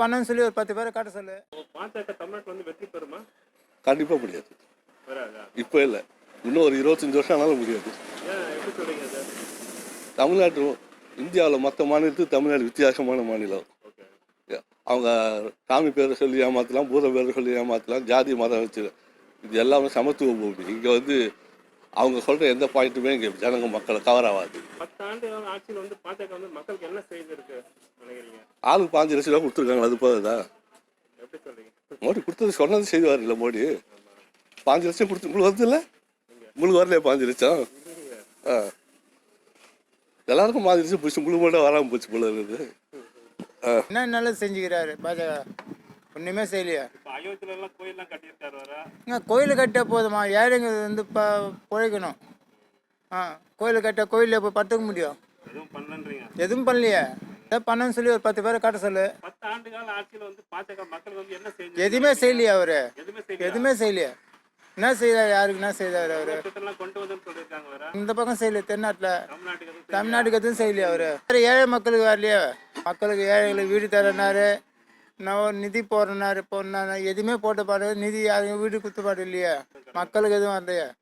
பண்ணணும்னு சொல்லி ஒரு பத்து பேரை காட்ட சொல்லு. பாஜக தமிழ்நாட்டில் வந்து வெற்றி பெறுமா? கண்டிப்பாக முடியாது. இப்போ இல்லை. இன்னும் ஒரு இருபத்தஞ்சி வருஷம் ஆனாலும் முடியாது. ஏன் எப்படி சொல்றீங்க சார் தமிழ்நாட்டு இந்தியாவில் மற்ற மாநிலத்துக்கு தமிழ்நாடு வித்தியாசமான மாநிலம். ஓகே. அவங்க சாமி பேரை சொல்லி ஏமாற்றலாம் பூத பேரை சொல்லி ஏமாற்றலாம் ஜாதி மதம் வச்சு இது எல்லாமே சமத்துவ பூமி. இங்கே வந்து அவங்க சொல்கிற எந்த பாயிண்ட்டுமே இங்கே ஜனங்க மக்களை கவர் ஆகாது. பத்து ஆண்டு கால ஆட்சியில் வந்து பாஜக வந்து மக்களுக்கு என்ன செய்திருக்கு? ஆளுக்கு பாஞ்சு லட்சம் ரூபா கொடுத்துருக்காங்க அது போதா எப்படி சொல்றீங்க? மோடி கொடுத்தது சொன்னது செய்வார் இல்லை மோடி. பாஞ்சு லட்சம் கொடுத்து உங்களுக்கு வருது இல்லை உங்களுக்கு வரலையே பாஞ்சு லட்சம். ஆ. எல்லாருக்கும் பாஞ்சு லட்சம் போச்சு உங்களுக்கு மட்டும் வராமல் போச்சு போல இருக்குது. என்ன நல்லது செஞ்சுக்கிறாரு பாஜக. ஒன்றுமே செய்யலையா. இப்போ அயோத்தியில எல்லாம் கோயில்லாம் கட்டியிருக்காரு வர இங்கே கோயில் கட்ட போதுமா? ஏழைங்க வந்து ப பிழைக்கணும். ஆ கோயில் கட்ட கோயிலில் போய் படுத்துக்க முடியும். எதுவும் பண்ணலன்றீங்க. எதுவும் பண்ணலையே? பண்ணணும்னு சொல்லி ஒரு பத்து பேரை காட்ட சொல்லு. பத்து ஆண்டு கால ஆட்சியில் வந்து பாஜக மக்களுக்கு வந்து என்ன செஞ்சு எதுவுமே செய்யலையா அவரு. எதுவுமே செய்யல எதுவுமே செய்யலையா. என்ன செய்தார் யாருக்கு என்ன செய்தார் அவரு இந்த பக்கம் செய்யல தென்னாட்டில். தமிழ்நாட்டுக்கு எதுவும் செய்யலையா? அவரு. வேற ஏழை மக்களுக்கு வரலையா. மக்களுக்கு ஏழைகளுக்கு வீடு தரனாரு நான் நிதி போடுறனாரு போடுறாரு எதுவுமே போட்ட பாடு நிதி யாருக்கும் வீடு குத்து பாடு இல்லையா. மக்களுக்கு எதுவும் வரலையா.